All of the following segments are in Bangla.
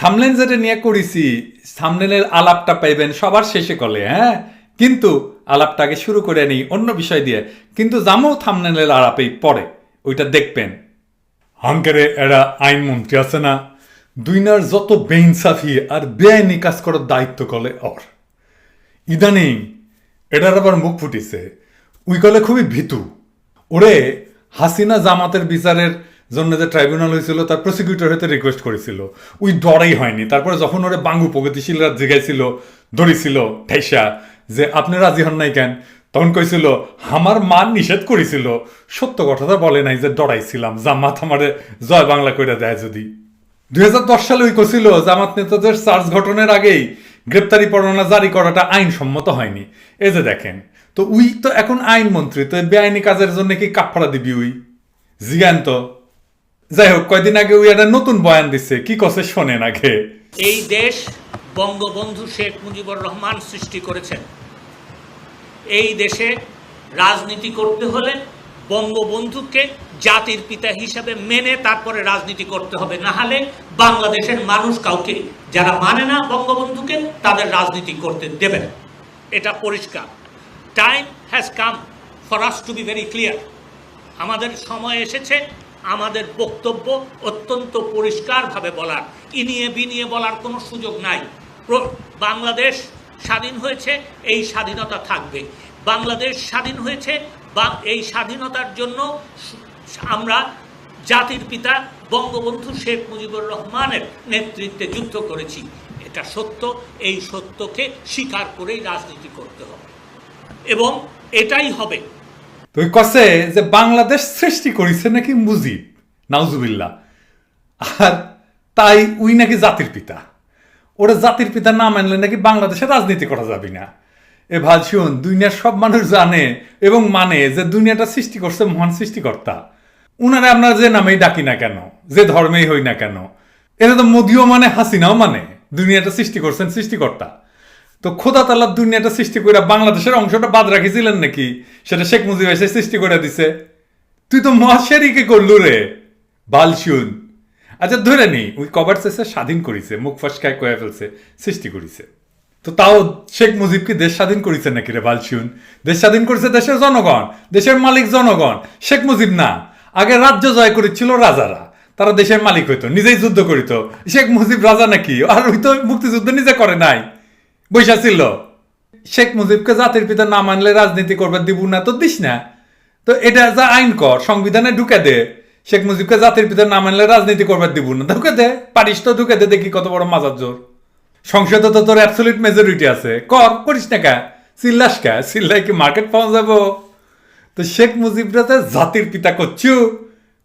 থামলেন যেটা নিয়ে করেছি থামলেনের আলাপটা পাইবেন সবার শেষে কলে হ্যাঁ? কিন্তু আলাপটাকে শুরু করে নিই, অন্য বিষয় দিয়ে। কিন্তু জামও থামলেনের আলাপেই পরে, ওইটা দেখবেন। হাঙ্কারে এরা আইনমন্ত্রী আছে না, দুইনার যত বেইনসাফি আর বেআইনি কাজ করার দায়িত্ব কলে অর ইদানিং এটার আবার মুখ ফুটিছে উই কলে খুবই ভীতু। ওরে হাসিনা জামাতের বিচারের জন্য যে ট্রাইব্যুনাল হয়েছিল, তার প্রসিকিউটর হতে রিকোয়েস্ট করেছিল। উই ডরাই হয়নি। তারপরে যখন ওরে বাঙ্গু প্রগতিশীলরা জিগাইছিল, ধরেছিল ঠেসা যে আপনি রাজি হন নাই কেন? তখন কইছিল, আমার মান নিষেধ করেছিল। সত্য কথাটা বলে নাই যে ডরাইছিলাম। জামাত আমারে জয় বাংলা কইরা দেয় যদি। দুই হাজার দশ সালে ওই কছিল জামাত নেতাদের চার্জ ঘটনের আগেই গ্রেপ্তারি পরোয়ানা জারি করাটা আইনসম্মত হয়নি। এই যে দেখেন, তো উই তো এখন আইনমন্ত্রী, তো বেআইনি কাজের জন্য কি কাপড়া দিবি উই? জিগান তো। যাই হোক কয়দিন আগে উই একটা নতুন বয়ান দিচ্ছে কি কছে শোনেন আগে? এই দেশ বঙ্গবন্ধু শেখ মুজিবুর রহমান সৃষ্টি করেছেন। এই দেশে রাজনীতি করতে হলে বঙ্গবন্ধুকে জাতির পিতা হিসাবে মেনে তারপরে রাজনীতি করতে হবে। না হলে বাংলাদেশের মানুষ কাউকে, যারা মানে না বঙ্গবন্ধুকে, তাদের রাজনীতি করতে দেবে না। এটা পরিষ্কার। Time has come for us to be very clear আমাদের সময় এসেছে। আমাদের বক্তব্য অত্যন্ত পরিষ্কারভাবে বলার। ইনিয়ে বিনিয়ে বলার কোনো সুযোগ নাই। বাংলাদেশ স্বাধীন হয়েছে, এই স্বাধীনতা থাকবে। বাংলাদেশ স্বাধীন হয়েছে, বা, এই স্বাধীনতার জন্য আমরা জাতির পিতা বঙ্গবন্ধু শেখ মুজিবুর রহমানের নেতৃত্বে যুদ্ধ করেছি। এটা সত্য, এই সত্যকে স্বীকার করেই রাজনীতি করতে হবে। এবং এটাই হবে তো কছে যে বাংলাদেশ সৃষ্টি করেছে নাকি মুজিব নাউজুবিল্লা আর তাই উই নাকি জাতির পিতা। ওরা জাতির পিতা না মানলে নাকি বাংলাদেশে রাজনীতি করা যাবে না। এ ভাই, শুন, দুনিয়ার সব মানুষ জানে এবং মানে যে দুনিয়াটা সৃষ্টি করছে মহান সৃষ্টিকর্তা। উনারা আপনারা যে নামেই ডাকি না কেন, যে ধর্মেই হই না কেন এটা তো মোদিও মানে হাসিনাও মানে। দুনিয়াটা সৃষ্টি করছেন সৃষ্টিকর্তা। তো খোদা তাল্লার দুনিয়াটা সৃষ্টি করে বাংলাদেশের অংশটা বাদ রাখিছিলেন নাকি? সেটা শেখ মুজিব এসে সৃষ্টি করে দিছে। তুই তো মহাশেরিকে করলু রে বালশুন আচ্ছা ধরে নেই ওই কভার শেষে স্বাধীন করেছে, মুখ ফসকায় কয়ে ফেলছে, সৃষ্টি করেছে। তো তাও শেখ মুজিব কি দেশ স্বাধীন করেছে নাকি রে বালশুন দেশ স্বাধীন করেছে দেশের জনগণ, দেশের মালিক জনগণ, শেখ মুজিব না। আগে রাজ্য জয় করেছিল রাজারা, তারা দেশের মালিক হইতো, নিজেই যুদ্ধ করিত। শেখ মুজিব রাজা নাকি? আর ওই তো মুক্তিযুদ্ধ নিজে করে নাই। বৈশা ছিল। শেখ মুজিবকে জাতির পিতা না মানলে রাজনীতি করবে দিব না তো দিস না। তো এটা যা আইন কর, সংবিধানে ঢুকে দে। শেখ মুজিবকে জাতির পিতা না মানলে রাজনীতি করবে দিব না ঢুকে দে, পারিস তো ঢুকে দে, দেখি কত বড় মাজার জোর। সংসদে তো তোর অ্যাবসলিউট মেজরিটি আছে। কর, করিস না কা? চিল্লাস কা? চিল্লাই কি মার্কেট পাওয়া যাব? তো শেখ মুজিবরা তো জাতির পিতা করছু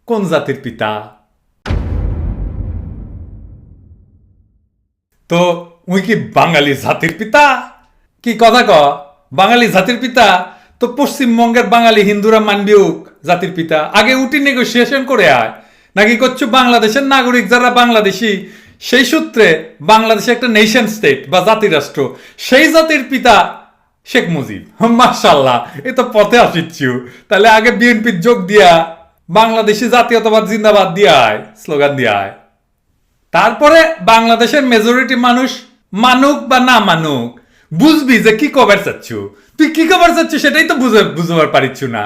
কোন জাতির পিতা? তো উই কি বাঙালি জাতির পিতা? কি কথা ক? বাঙালি জাতির পিতা? তো পশ্চিমবঙ্গের বাঙালি হিন্দুরা মানবিউক জাতির পিতা। আগে উঠি নেগোসিয়েশন করে আয়। নাকি করছ বাংলাদেশের নাগরিক যারা বাংলাদেশি? সেই সূত্রে বাংলাদেশে একটা নেশন স্টেট বা জাতি রাষ্ট্র। সেই জাতির পিতা শেখ মুজিব। মার্শাল্লাহ এ তো পথে আসিচ্ছু। তাহলে আগে বিএনপির যোগ দিয়া, বাংলাদেশি জাতীয়তাবাদ জিন্দাবাদ দিয়া আয়, স্লোগান দিয়া আয়। তারপরে বাংলাদেশের মেজরিটি মানুষ মানুক বা না মানুক, বুঝবি যে কি কবার চাচ্ছ। তুই কি কবার চাচ্ছ সেটাই তো বুঝে, বুঝবার পারিচ্ছ না।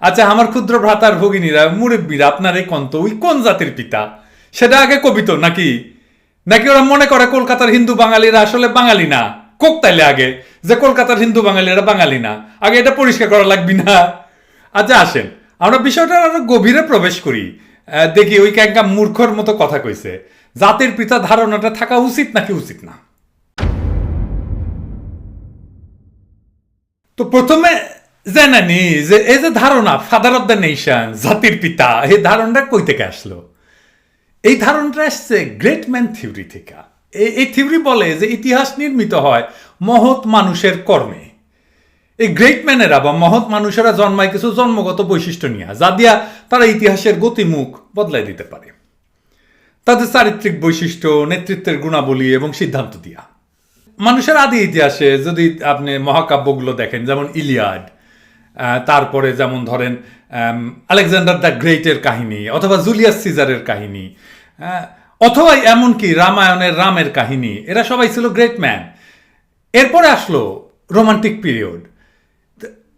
আচ্ছা আমার ক্ষুদ্র ভ্রাতার ভগিনীরা, মুরব্বীরা, আপনার এই কন্ত, ওই কোন জাতির পিতা? সেটা আগে কবিত নাকি? নাকি ওরা মনে করে কলকাতার হিন্দু বাঙালিরা আসলে বাঙালি না? কোক তাইলে আগে, যে কলকাতার হিন্দু বাঙালিরা বাঙালি না। আগে এটা পরিষ্কার করা লাগবি না। আচ্ছা আসেন। আমরা বিষয়টা আরও গভীরে প্রবেশ করি। দেখি ওই ক্যাঙ্কা মূর্খর মতো কথা কইছে। জাতির পিতা ধারণাটা থাকা উচিত নাকি উচিত না? তো প্রথমে জানানি যে এই যে ধারণা ফাদার অফ দ্য নেশন জাতির পিতা, এই ধারণাটা কই থেকে আসলো? এই ধারণাটা আসছে গ্রেট ম্যান থিওরি থেকে। এই থিওরি বলে যে ইতিহাস নির্মিত হয় মহৎ মানুষের কর্মে। এই গ্রেট ম্যানেরা বা মহৎ মানুষেরা জন্মায় কিছু জন্মগত বৈশিষ্ট্য নিয়ে, যা দিয়া তারা ইতিহাসের গতিমুখ বদলাই দিতে পারে। তাদের চারিত্রিক বৈশিষ্ট্য, নেতৃত্বের গুণাবলী এবং সিদ্ধান্ত দিয়া। মানুষের আদি ইতিহাসে যদি আপনি মহাকাব্যগুলো দেখেন, যেমন ইলিয়াড তারপরে যেমন ধরেন আলেকজান্ডার দ্য গ্রেটের কাহিনী অথবা জুলিয়াস সিজারের কাহিনী অথবা এমনকি রামায়ণের রামের কাহিনী, এরা সবাই ছিল গ্রেট ম্যান। এরপরে আসলো রোমান্টিক পিরিয়ড।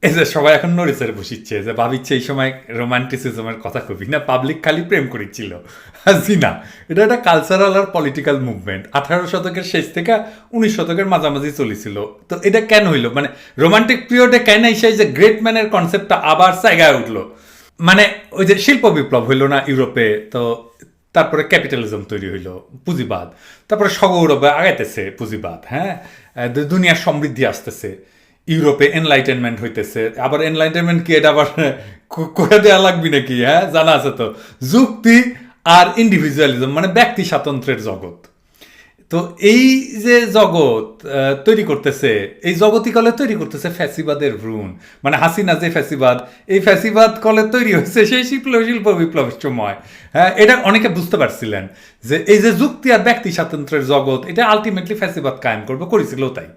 এই যে সবাই এখন নড়েচড়ে বসিচ্ছে, যে ভাবিচ্ছে এই সময় রোমান্টিসিজমের কথা কবি। না পাবলিক খালি প্রেম করেছিল। হাসি না এটা একটা কালচারাল আর পলিটিক্যাল মুভমেন্ট আঠারো শতকের শেষ থেকে উনিশ শতকের মাঝামাঝি চলেছিল। তো এটা কেন হইল? মানে রোমান্টিক পিরিয়ডে কেন এসে যে গ্রেট ম্যানের কনসেপ্টটা আবার জায়গায় উঠল? মানে ওই যে শিল্প বিপ্লব হইল না ইউরোপে, তো তারপরে ক্যাপিটালিজম তৈরি হইল, পুঁজিবাদ। তারপরে সগৌরবে আগাইতেছে পুঁজিবাদ হ্যাঁ? দুনিয়ার সমৃদ্ধি আসতেছে। ইউরোপে এনলাইটেনমেন্ট হইতেছে। আবার এনলাইটেনমেন্ট কি? এটা আবার করে দেওয়া লাগবে নাকি? হ্যাঁ জানা আছে তো। যুক্তি আর ইন্ডিভিজুয়ালিজম মানে ব্যক্তি স্বাতন্ত্র্যের জগৎ। তো এই যে জগৎ তৈরি করতেছে, এই জগতই কলে তৈরি করতেছে ফ্যাসিবাদের ভ্রূণ। মানে হাসিনা যে ফ্যাসিবাদ, এই ফ্যাসিবাদ কলে তৈরি হয়েছে সেই শিল্প শিল্প বিপ্লবের সময়। হ্যাঁ এটা অনেকে বুঝতে পারছিলেন যে এই যে যুক্তি আর ব্যক্তি স্বাতন্ত্রের জগৎ, এটা আলটিমেটলি ফ্যাসিবাদ কায়েম করবে করেছিল তাই।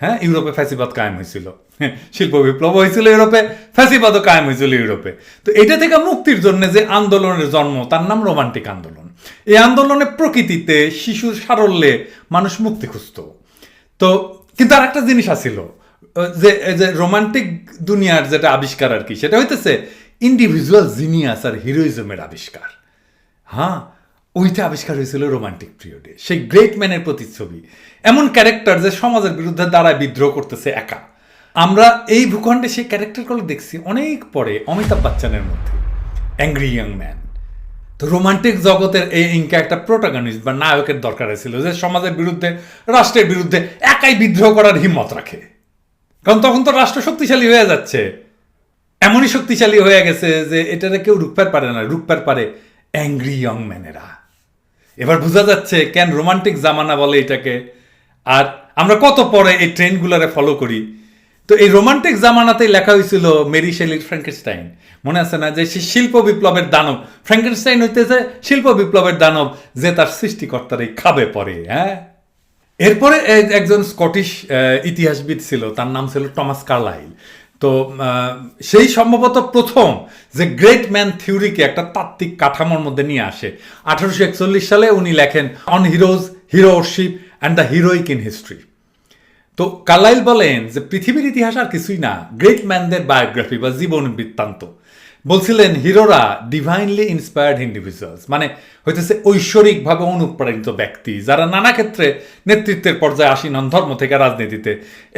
হ্যাঁ ইউরোপে ফ্যাসিবাদ কায়েম হয়েছিল। হ্যাঁ, শিল্প বিপ্লব হয়েছিল ইউরোপে ফ্যাসিবাদও কায়েম হয়েছিল ইউরোপে। তো এটা থেকে মুক্তির জন্য যে আন্দোলনের জন্ম তার নাম রোমান্টিক আন্দোলন। এই আন্দোলনের প্রকৃতিতে শিশুর সারল্যে মানুষ মুক্তি খুঁজত। তো কিন্তু আর একটা জিনিস আছিল যে যে রোমান্টিক দুনিয়ার যেটা আবিষ্কার আর কি সেটা হইতেছে ইন্ডিভিজুয়াল জিনিয়াস আর হিরোইজমের আবিষ্কার। হ্যাঁ ওইটা আবিষ্কার হয়েছিল রোমান্টিক পিরিয়ডে। সেই গ্রেট ম্যানের প্রতিচ্ছবি। এমন ক্যারেক্টার যে সমাজের বিরুদ্ধে দাঁড়ায় বিদ্রোহ করতেছে একা। আমরা এই ভূখণ্ডে সেই ক্যারেক্টারগুলো দেখছি অনেক পরে অমিতাভ বচ্চনের মধ্যে। Angry young man. তো রোমান্টিক জগতের এই ইনকা একটা প্রোটাগনিস্ট বা নায়কের দরকার ছিল যে সমাজের বিরুদ্ধে, রাষ্ট্রের বিরুদ্ধে একাই বিদ্রোহ করার হিম্মত রাখে। কারণ তখন তো রাষ্ট্র শক্তিশালী হয়ে যাচ্ছে। এমনই শক্তিশালী হয়ে গেছে যে এটারে কেউ রুখপার পারে না। রুখপার পারে অ্যাংরি ইয়ং ম্যানেরা। এবার বোঝা যাচ্ছে কেন রোমান্টিক জামানা বলে এটাকে। আর আমরা কত পরে এই ট্রেন্ডগুলোরে ফলো করি। তো এই রোমান্টিক জামানাতেই লেখা হয়েছিল মেরি শেলির ফ্র্যাঙ্কেনস্টাইন মনে আছে না? যে সে শিল্প বিপ্লবের দানব। ফ্র্যাঙ্কেনস্টাইন হইতেছে শিল্প বিপ্লবের দানব যে তার সৃষ্টিকর্তার এই খাবে পরে হ্যাঁ? এরপরে একজন স্কটিশ ইতিহাসবিদ ছিল। তার নাম ছিল টমাস কার্লাইল তো সেই সম্ভবত প্রথম যে গ্রেট ম্যান থিওরিকে একটা তাত্ত্বিক কাঠামোর মধ্যে নিয়ে আসে। আঠারোশো একচল্লিশ সালে উনি লেখেন on heroes hero worship and the heroic in history তো কালাইল বলেন যে পৃথিবীর ইতিহাস আর কিছুই না গ্রেট ম্যানদের বায়োগ্রাফি বা জীবন বৃত্তান্ত। বলছিলেন হিরোরা ডিভাইনলি ইন্সপায়ার্ড ইন্ডিভিজুয়ালস মানে হইতেছে ঐশ্বরিকভাবে অনুপ্রাণিত ব্যক্তি, যারা নানা ক্ষেত্রে নেতৃত্বের পর্যায়ে আসীন ধর্ম থেকে রাজনীতিতে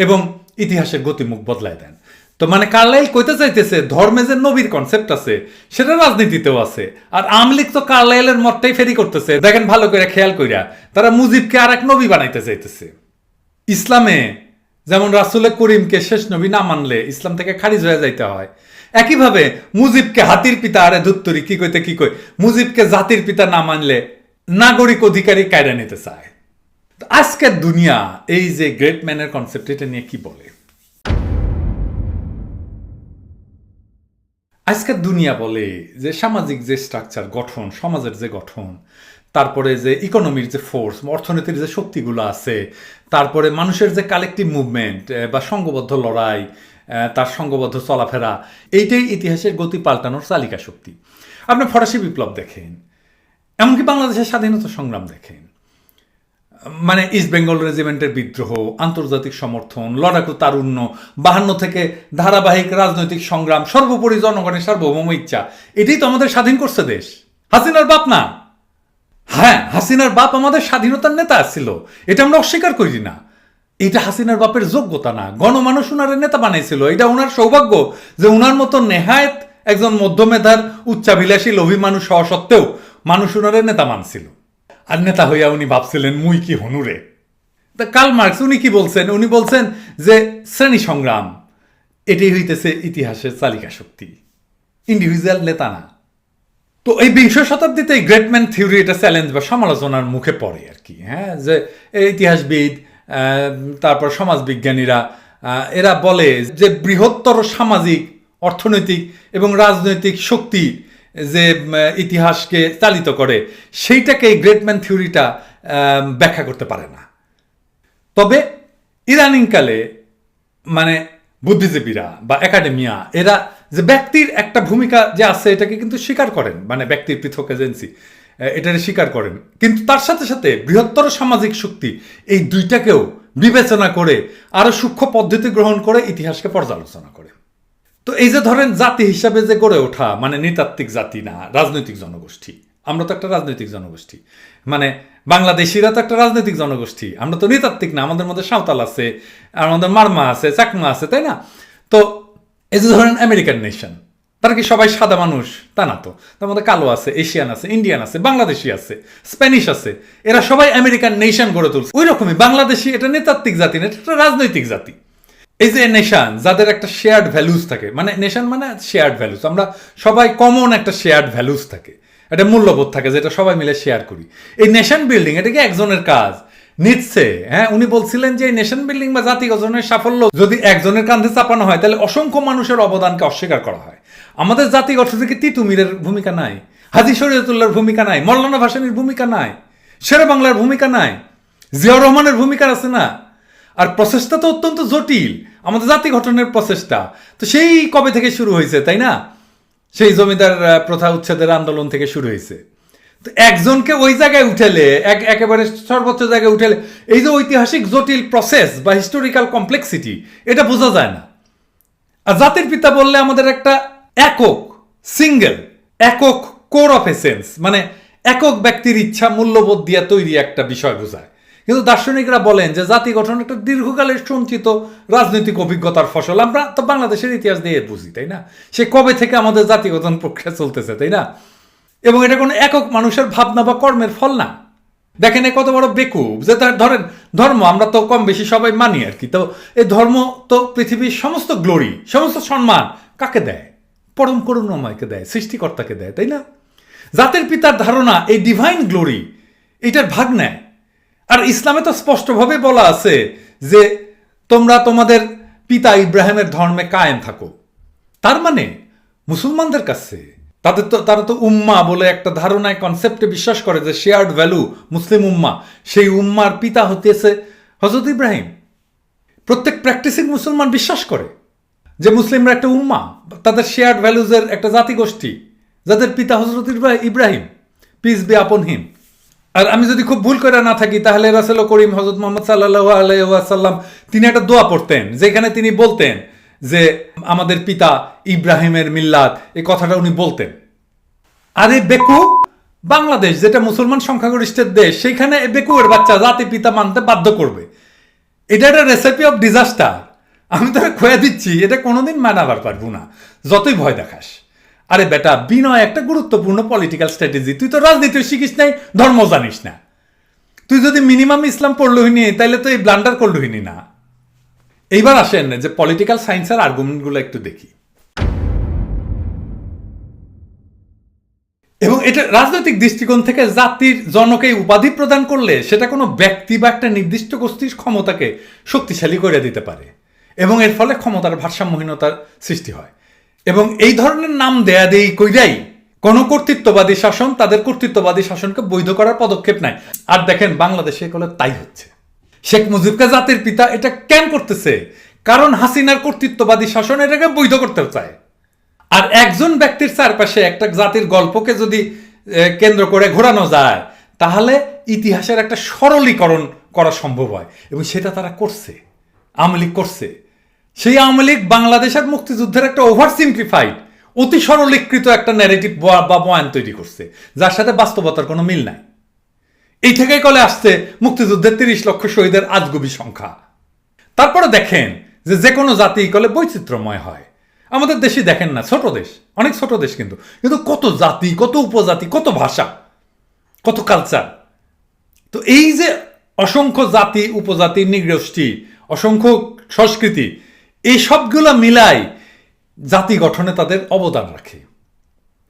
এবং ইতিহাসের গতিমুখ বদলায় দেন। তো মানে কার্লাইল কইতে চাইতেছে, ধর্মে যে নবীর কনসেপ্ট আছে, সেটা রাজনীতিতেও আছে। আর আমলিক তো কার্লাইলের মতটাই ফেরি করতেছে। দেখেন ভালো করে খেয়াল কইরা, তারা মুজিবকে আর এক নবী বানাইতে চাইতেছে। ইসলামে যেমন রাসুলের করিমকে শেষ নবী না মানলে ইসলাম থেকে খারিজ হয়ে যাইতে হয়। একইভাবে মুজিবকে হাতির পিতা আরে ধুত্তরি, কি কইতে কি কই? মুজিবকে জাতির পিতা না মানলে নাগরিক অধিকারী কায়রা নিতে চায়। আজকের দুনিয়া এই যে গ্রেট ম্যানের কনসেপ্ট এটা নিয়ে কি বলে? আজকের দুনিয়া বলে যে সামাজিক যে স্ট্রাকচার গঠন, সমাজের যে গঠন, তারপরে যে ইকোনমির যে ফোর্স অর্থনীতির যে শক্তিগুলো আছে, তারপরে মানুষের যে কালেকটিভ মুভমেন্ট বা সংঘবদ্ধ লড়াই তার সংঘবদ্ধ চলাফেরা, এইটাই ইতিহাসের গতি পাল্টানোর চালিকা শক্তি আপনি ফরাসি বিপ্লব দেখেন, এমনকি বাংলাদেশের স্বাধীনতা সংগ্রাম দেখেন। মানে ইস্ট বেঙ্গল রেজিমেন্টের বিদ্রোহ, আন্তর্জাতিক সমর্থন, লড়াকু তারুণ্য, বাহান্ন থেকে ধারাবাহিক রাজনৈতিক সংগ্রাম, সর্বোপরি জনগণের সার্বভৌম ইচ্ছা এটাই তো আমাদের স্বাধীন করছে দেশ। হাসিনার বাপ না। হ্যাঁ হাসিনার বাপ আমাদের স্বাধীনতার নেতা ছিল, এটা আমরা অস্বীকার করি না। এটা হাসিনার বাপের যোগ্যতা না, গণমানুষ উনার নেতা বানাইছিল, এটা ওনার সৌভাগ্য যে উনার মতো নেহায়ত একজন মধ্যমেধার, উচ্চাভিলাষী, লোভী মানুষ হওয়া সত্ত্বেও মানুষ উনারের নেতা মানছিল। আর নেতা হইয়া উনি ভাবছিলেন, মুই কি হনুরে তা কাল মার্কস, উনি কি বলছেন? উনি বলছেন যে, শ্রেণি সংগ্রাম, এটাই হইতেছে ইতিহাসের চালিকা শক্তি। ইন্ডিভিজুয়াল নেতা না। তো এই বিংশ শতাব্দীতে এই গ্রেটম্যান থিওরি এটা চ্যালেঞ্জ বা সমালোচনার মুখে পড়ে আর কি হ্যাঁ? যে ইতিহাসবিদ তারপর সমাজবিজ্ঞানীরা এরা বলে যে বৃহত্তর সামাজিক, অর্থনৈতিক এবং রাজনৈতিক শক্তি যে ইতিহাসকে চালিত করে, সেইটাকে এই গ্রেটম্যান থিওরিটা ব্যাখ্যা করতে পারে না। তবে ইদানিংকালে মানে বুদ্ধিজীবীরা বা একাডেমিয়া, এরা যে ব্যক্তির একটা ভূমিকা যে আছে, এটাকে কিন্তু স্বীকার করেন মানে ব্যক্তির পৃথক এজেন্সি এটারে স্বীকার করেন। কিন্তু তার সাথে সাথে বৃহত্তর সামাজিক শক্তি এই দুইটাকেও বিবেচনা করে, আরও সূক্ষ্ম পদ্ধতি গ্রহণ করে ইতিহাসকে পর্যালোচনা করে। তো এই যে ধরেন জাতি হিসাবে যে গড়ে ওঠা মানে নৃতাত্ত্বিক জাতি না, রাজনৈতিক জনগোষ্ঠী। আমরা তো একটা রাজনৈতিক জনগোষ্ঠী। মানে বাংলাদেশিরা তো একটা রাজনৈতিক জনগোষ্ঠী। আমরা তো নৃতাত্ত্বিক না, আমাদের মধ্যে সাঁওতাল আছে, আমাদের মারমা আছে, চাকমা আছে, তাই না? তো এই যে ধরেন আমেরিকান নেশন, তারা কি সবাই সাদা মানুষ? তা না তো। তার মধ্যে কালো আছে, এশিয়ান আছে, ইন্ডিয়ান আছে, বাংলাদেশি আছে, স্প্যানিশ আছে। এরা সবাই আমেরিকান নেশন গড়ে তুলছে। ওই রকমই বাংলাদেশি, এটা নৃতাত্ত্বিক জাতি না, এটা একটা রাজনৈতিক জাতি। এই যে নেশান, যাদের একটা শেয়ার্ড ভ্যালুস থাকে মানে নেশান মানে শেয়ার্ড ভ্যালুস আমরা সবাই কমন একটা শেয়ার্ড ভ্যালুস থাকে, একটা মূল্যবোধ থাকে যেটা সবাই মিলে শেয়ার করি। এই নেশন বিল্ডিং এটা কি একজনের কাজ? নিচ্ছে হ্যাঁ উনি বলছিলেন যে নেশন বিল্ডিং বা জাতি গঠনের সাফল্য যদি একজনের কাঁধে চাপানো হয়, তাহলে অসংখ্য মানুষের অবদানকে অস্বীকার করা হয়। আমাদের জাতি গঠনে কি তিতুমিরের ভূমিকা নাই? হাজি শরীয়তুল্লাহর ভূমিকা নাই? মল্লানা ভাসানির ভূমিকা নাই? শেরে বাংলার ভূমিকা নাই? জিয়াউর রহমানের ভূমিকা আছে না? আর প্রসেসটা তো অত্যন্ত জটিল। আমাদের জাতি গঠনের প্রসেসটা তো সেই কবে থেকে শুরু হয়েছে, তাই না? সেই জমিদার প্রথা উচ্ছেদের আন্দোলন থেকে শুরু হয়েছে। তো একজনকে ওই জায়গায় উঠেলে, এক একেবারে সর্বোচ্চ জায়গায় উঠেলে, এই যে ঐতিহাসিক জটিল প্রসেস বা হিস্টোরিক্যাল কমপ্লেক্সিটি এটা বোঝা যায় না। আর জাতির পিতা বললে আমাদের একটা একক সিঙ্গেল একক কোর অফ এসেন্স মানে একক ব্যক্তির ইচ্ছা মূল্যবোধ দিয়ে তৈরি একটা বিষয় বোঝায়। কিন্তু দার্শনিকরা বলেন যে জাতি গঠন একটা দীর্ঘকালের সঞ্চিত রাজনৈতিক অভিজ্ঞতার ফসল। আমরা তো বাংলাদেশের ইতিহাস দিয়ে বুঝি, তাই না? সে কবে থেকে আমাদের জাতি গঠন প্রক্রিয়া চলতেছে, তাই না? এবং এটা কোনো একক মানুষের ভাবনা বা কর্মের ফল না। দেখেন এ কত বড় বেকুব যে তার ধরেন, ধর্ম আমরা তো কম বেশি সবাই মানি আর কি। তো এই ধর্ম তো পৃথিবীর সমস্ত গ্লোরি সমস্ত সম্মান কাকে দেয়? পরম করুণাময়কে দেয়, সৃষ্টিকর্তাকে দেয়, তাই না? জাতির পিতার ধারণা এই ডিভাইন গ্লোরি এটার ভাগ নেয়। আর ইসলামে তো স্পষ্টভাবে বলা আছে যে তোমরা তোমাদের পিতা ইব্রাহিমের ধর্মে কায়েম থাকো। তার মানে মুসলমানদের কাছে তাদের তো তারা তো উম্মা বলে একটা ধারণায় কনসেপ্টে বিশ্বাস করে যে শেয়ার্ড ভ্যালু মুসলিম উম্মা। সেই উম্মার পিতা হতেছে হজরত ইব্রাহিম। প্রত্যেক প্র্যাকটিসিং মুসলমান বিশ্বাস করে যে মুসলিমরা একটা উম্মা, তাদের শেয়ার্ড ভ্যালুজের একটা জাতিগোষ্ঠী, যাদের পিতা হজরত ইব্রাহিম পিস বি আপন হিম আর আমি যদি খুব ভুল করে না থাকি, তাহলে রাসেল করিম হজরত মোহাম্মদ সাল্লাহ আলাইসাল্লাম তিনি একটা দোয়া পড়তেন, যেখানে তিনি বলতেন যে, আমাদের পিতা ইব্রাহিমের মিল্লাত, এই কথাটা উনি বলতেন। আর এই বেকু, বাংলাদেশ, যেটা মুসলমান সংখ্যাগরিষ্ঠের দেশ, সেইখানে বেকুয়ের বাচ্চা জাতি পিতা মানতে বাধ্য করবে। এটা একটা রেসিপি অফ ডিজাস্টার আমি তোকে খোয়া দিচ্ছি, এটা কোনোদিন মানাবার পারব না, যতই ভয় দেখাস। আরে বেটা, বিনয় একটা গুরুত্বপূর্ণ পলিটিক্যাল স্ট্র্যাটেজি তুই তো রাজনীতি শিখিস নাই ধর্ম জানিস না। তুই যদি মিনিমাম ইসলাম পড়ল হইনি তাইলে তো এই ব্লান্ডার করল হইনি না এইবার আসেন যে পলিটিক্যাল সায়েন্সের আর্গুমেন্টগুলো একটু দেখি। এবং এটা রাজনৈতিক দৃষ্টিকোণ থেকে জাতির জনকে উপাধি প্রদান করলে সেটা কোনো ব্যক্তি বা একটা নির্দিষ্ট গোষ্ঠীর ক্ষমতাকে শক্তিশালী করে দিতে পারে। এবং এর ফলে ক্ষমতার ভারসাম্যহীনতার সৃষ্টি হয়। এবং এই ধরনের নাম দেয়া দেই কইরাই কোনো কর্তৃত্ববাদী শাসন তাদের কর্তৃত্ববাদী শাসনকে বৈধ করার পদক্ষেপ নাই। আর দেখেন, বাংলাদেশে এগুলো তাই হচ্ছে। শেখ মুজিবকে জাতির পিতা এটা কেন করতেছে? কারণ হাসিনার কর্তৃত্ববাদী শাসন এটাকে বৈধ করতে চায়। আর একজন ব্যক্তির চারপাশে একটা জাতির গল্পকে যদি কেন্দ্র করে ঘোরানো যায়, তাহলে ইতিহাসের একটা সরলীকরণ করা সম্ভব হয়। এবং সেটা তারা করছে, আওয়ামী লীগ করছে। সেই আওয়ামী লীগ বাংলাদেশের মুক্তিযুদ্ধের একটা ওভার সিম্পলিফাইড অতি সরলীকৃত একটা ন্যারেটিভ বা বয়ান তৈরি করছে, যার সাথে বাস্তবতার কোনো মিল নাই। এই থেকেই কলে আসছে মুক্তিযুদ্ধের তিরিশ লক্ষ শহীদের আজগুবি সংখ্যা। তারপরে দেখেন যে যে কোনো জাতি কলে বৈচিত্র্যময় হয়। আমাদের দেশে দেখেন না, ছোট দেশ, অনেক ছোট দেশ কিন্তু। কিন্তু কত জাতি, কত উপজাতি, কত ভাষা, কত কালচার তো এই যে অসংখ্য জাতি, উপজাতি, নৃগোষ্ঠী, অসংখ্য সংস্কৃতি এই সবগুলো মিলাই জাতি গঠনে তাদের অবদান রাখে।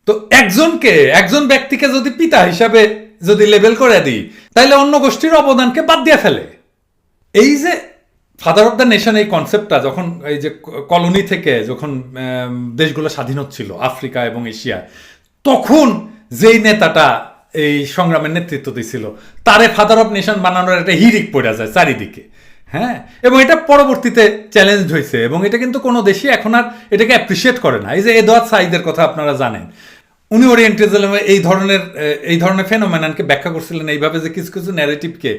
তো একজনকে, একজন ব্যক্তিকে যদি পিতা হিসাবে যদি লেবেল করে দিই তাহলে অন্য গোষ্ঠীর অবদানকে বাদ দিয়ে ফেলে। এই যে ফাদার অফ দ্য নেশন এই কনসেপ্টটা যখন এই যে কলোনি থেকে যখন দেশগুলো স্বাধীন হচ্ছিল, আফ্রিকা এবং এশিয়া, তখন যেই নেতাটা এই সংগ্রামের নেতৃত্ব দিছিল, তারে ফাদার অফ নেশন বানানোর একটা হিরিক পড়ে যায় চারিদিকে। হ্যাঁ? এবং এটা পরবর্তীতে চ্যালেঞ্জ হয়েছে এবং এটা কিন্তু কোনো দেশই এখন আর এটাকে অ্যাপ্রিসিয়েট করে না। এই যে এদওয়ার্ড সাইদের কথা আপনারা জানেন, উনি ওরিয়েন্টালিজমে এই ধরনের এই ধরনের ফেনোমেনানকে ব্যাখ্যা করছিলেন এইভাবে যে কিছু কিছু ন্যারেটিভকে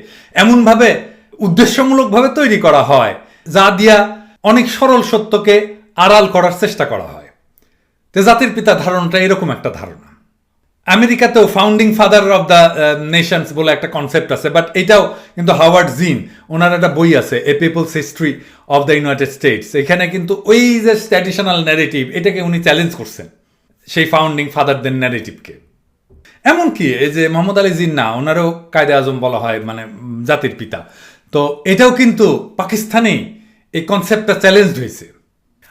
এমনভাবে উদ্দেশ্যমূলকভাবে তৈরি করা হয়, যা দিয়া অনেক সরল সত্যকে আড়াল করার চেষ্টা করা হয়। তো জাতির পিতা ধারণাটা এরকম একটা ধারণা। আমেরিকাতেও founding father of the nations বলে একটা কনসেপ্ট আছে বাট এটাও কিন্তু হাওয়ার্ড জিন ওনার একটা বই আছে a people's history of the United States এখানে কিন্তু ওই যে ট্র্যাডিশনাল ন্যারেটিভ এটাকে উনি চ্যালেঞ্জ করছেন, সেই ফাউন্ডিং ফাদারদের ন্যারেটিভকে এমনকি এই যে মোহাম্মদ আলী জিন্না, ওনারও কায়দে আজম বলা হয় মানে জাতির পিতা। তো এটাও কিন্তু পাকিস্তানে এই কনসেপ্টটা চ্যালেঞ্জ হয়েছে।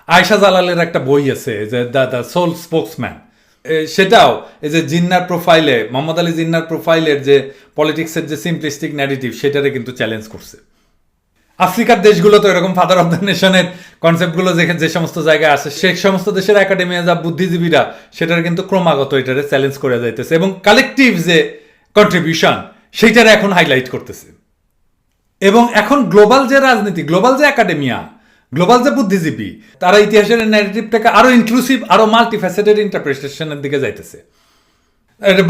আয়শা জালালের একটা বই আছে, যে দ্য দ্য সোল স্পোক্সম্যান সেটাও, এই যে জিন্নার প্রোফাইলে মোহাম্মদ আলী জিন্নার প্রোফাইলের যে পলিটিক্সের যে সিম্পলিস্টিক ন্যারেটিভ সেটারে কিন্তু চ্যালেঞ্জ করছে। আফ্রিকার দেশগুলো তো এরকম ফাদার অফ দ্য নেশনের কনসেপ্টগুলো যেখানে যে সমস্ত জায়গায় আছে, সে সমস্ত দেশের একাডেমিয়া যা বুদ্ধিজীবীরা, সেটার কিন্তু ক্রমাগত এটারে চ্যালেঞ্জ করে যাইতেছে এবং কালেকটিভ যে কন্ট্রিবিউশন সেইটারে এখন হাইলাইট করতেছে। এবং এখন গ্লোবাল যে রাজনীতি গ্লোবাল যে একাডেমিয়া গ্লোবাল যে বুদ্ধিজীবী, তারা ইতিহাসের ন্যারেটিভটাকে আরও ইনক্লুসিভ আরও মাল্টিফ্যাসেটেড ইন্টারপ্রিটেশনের দিকে যাইতেছে।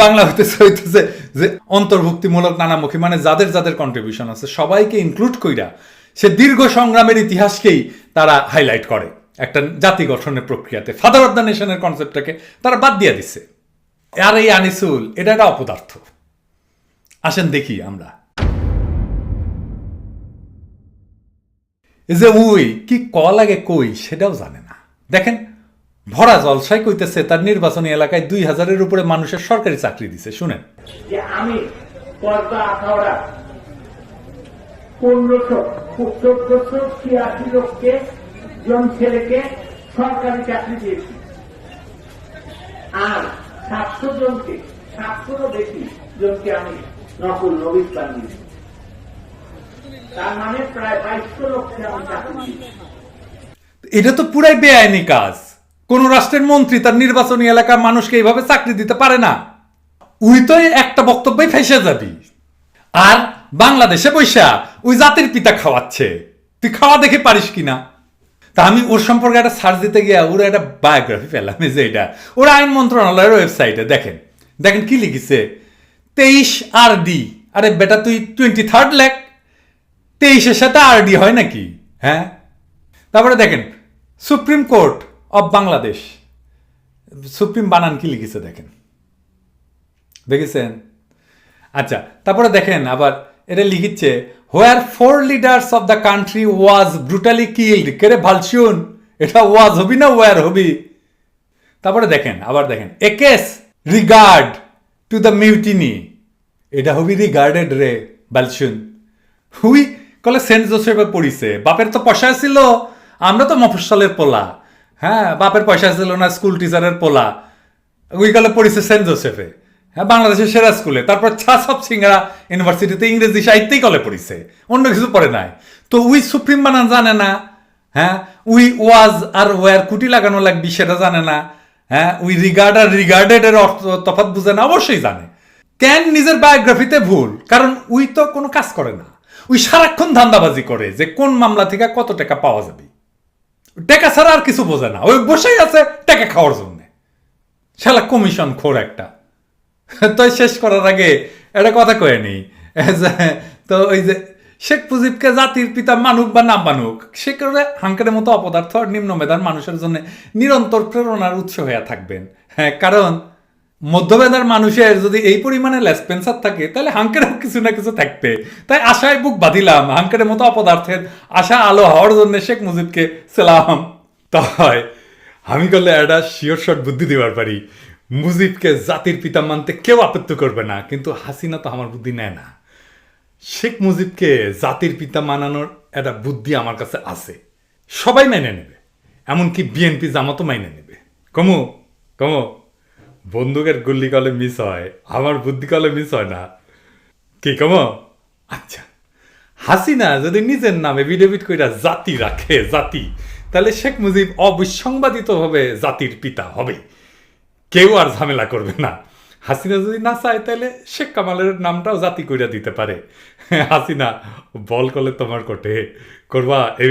বাংলা হইতেছে হইতেছে যে অন্তর্ভুক্তিমূলক নানামুখী মানে যাদের যাদের কন্ট্রিবিউশন আছে, সবাইকে ইনক্লুড কইরা সে দীর্ঘ সংগ্রামের ইতিহাসকেই তারা হাইলাইট করে। একটা জাতি গঠনের প্রক্রিয়াতে ফাদার অফ দ্য নেশনের কনসেপ্টটাকে তারা বাদ দিয়ে দিচ্ছে আর এই আনিসুল, এটা একটা অপদার্থ। আসেন দেখি আমরা। যে, উই, কি ক লাগে কই? সেটাও জানে না। দেখেন, ভরা জলসাই কইতেছে, তার নির্বাচনী এলাকায় দুই হাজারের উপরে মানুষের সরকারি চাকরি দিছে। শুনেন। আমি সরকারি চাকরি দিয়েছি। আর সাতশো জনকে, সাতশোরও বেশি জনকে আমি নকল দিয়েছি তার মানে প্রায় বাইশশো লোককে আমি চাকরি দিয়েছি এটা তো পুরাই বেআইনি কাজ। কোন রাষ্ট্রের মন্ত্রী তার নির্বাচনী এলাকার মানুষকে এইভাবে চাকরি দিতে পারে না। উই তো একটা বক্তব্যই ফেসে যাবি। আর বাংলাদেশে বৈশা ওই জাতির পিতা খাওয়াচ্ছে। তুই খাওয়া দেখে পারিস কিনা? তা আমি ওর সম্পর্কে একটা সার্চ দিতে গিয়া ওর একটা বায়োগ্রাফি পেলাম যে এটা। ওর আইন মন্ত্রণালয়ের ওয়েবসাইটে, দেখেন। দেখেন কি লিখিছে? তেইশ আর ডি। আরে বেটা, তুই টোয়েন্টি থার্ড ল্যাক তেইশের সাথে আর ডি হয় নাকি? হ্যাঁ? তারপরে দেখেন, supreme court of Bangladesh. Supreme বানান কি লিখেছে দেখেন? দেখেছেন? আচ্ছা তারপরে দেখেন আবার এটা লিখিচ্ছে where four leaders of the country was brutally killed কেরে ভালশুন এটা ওয়াজ হবি না ওয়ার হবি? তারপরে দেখেন, আবার দেখেন a case regard to the mutiny এটা হবি রিগার্ডেড রে বালশুন হুই কলে সেন্ট জোসেফে পড়িছে। বাপের তো পয়সা ছিল, আমরা তো মফস্বলের পোলা। হ্যাঁ বাপের পয়সা ছিল না, স্কুল টিচারের পোলা। ওই কালে পড়িছে সেন্ট জোসেফে। হ্যাঁ বাংলাদেশের সেরা স্কুলে। তারপর ছাসব সিঙ্গারা ইউনিভার্সিটিতে ইংরেজি সাহিত্যেই কলে পড়িছে। অন্য কিছু পড়ে নাই। তো উই সুপ্রিম বানান জানে না। হ্যাঁ উই ওয়াজ আর ওয়ার কুটি লাগানো লাগবি সেটা জানে না। হ্যাঁ উই রিগার্ড আর রিগার্ডেড এর অর্থ, তফাৎ বুঝে না, অবশ্যই জানে। কেন নিজের বায়োগ্রাফিতে ভুল? কারণ উই তো কোনো কাজ করে না। উই সারাক্ষণ ধান্দাবাজি করে যে কোন মামলা থেকে কত টাকা পাওয়া যাবে। টাকা ছাড়া আর কিছু বোঝে না। ওই বসেই আছে টাকা খাওয়ার জন্য। শালা কমিশন খোর একটা। তো শেষ করার আগে একটা কথা কয়ে নেই তো ওই যে শেখ মুজিবকে জাতির পিতা মানুক বা না মানুক, সে করে হাঙ্কের মতো অপদার্থ নিম্ন মেধার মানুষের জন্য নিরন্তর প্রেরণার উৎস হয়ে থাকবেন। হ্যাঁ কারণ মধ্যমেধার মানুষের যদি এই পরিমাণে লেসপেন্সার থাকে, তাহলে হাঙ্কেরও কিছু না কিছু থাকবে। তাই আশায় বুক বাঁধিলাম হাঙ্কের মতো অপদার্থের আশা আলো হওয়ার জন্য শেখ মুজিবকে সেলাম। তাই আমি করলে একটা শিওর শট বুদ্ধি দেওয়ার পারি। মুজিবকে জাতির পিতা মানতে কেউ আপত্তি করবে না, কিন্তু হাসিনা তো আমার বুদ্ধি নেয় না। শেখ মুজিবকে জাতির পিতা মানানোর একটা বুদ্ধি আমার কাছে আছে। সবাই মেনে নেবে, এমনকি বিএনপি জামাতও মেনে নেবে। কমু কমু। বন্দুকের গুল্লি কলে মিস হয়, আমার বুদ্ধি কলে মিস হয় না। কি, কমো? আচ্ছা। হাসিনা যদি নিজের নামে বিডেবিট কইরা জাতি রাখে, জাতি, তাহলে শেখ মুজিব অবিসংবাদিতভাবে জাতির পিতা হবে। কেউ আর ঝামেলা করবে না। হাসিনা যদি না চায়, তাহলে শেখ কামালের নামটাও জাতি কইরা দিতে পারে। হাসিনা, বল করলে তোমার কোটে। করবা, এই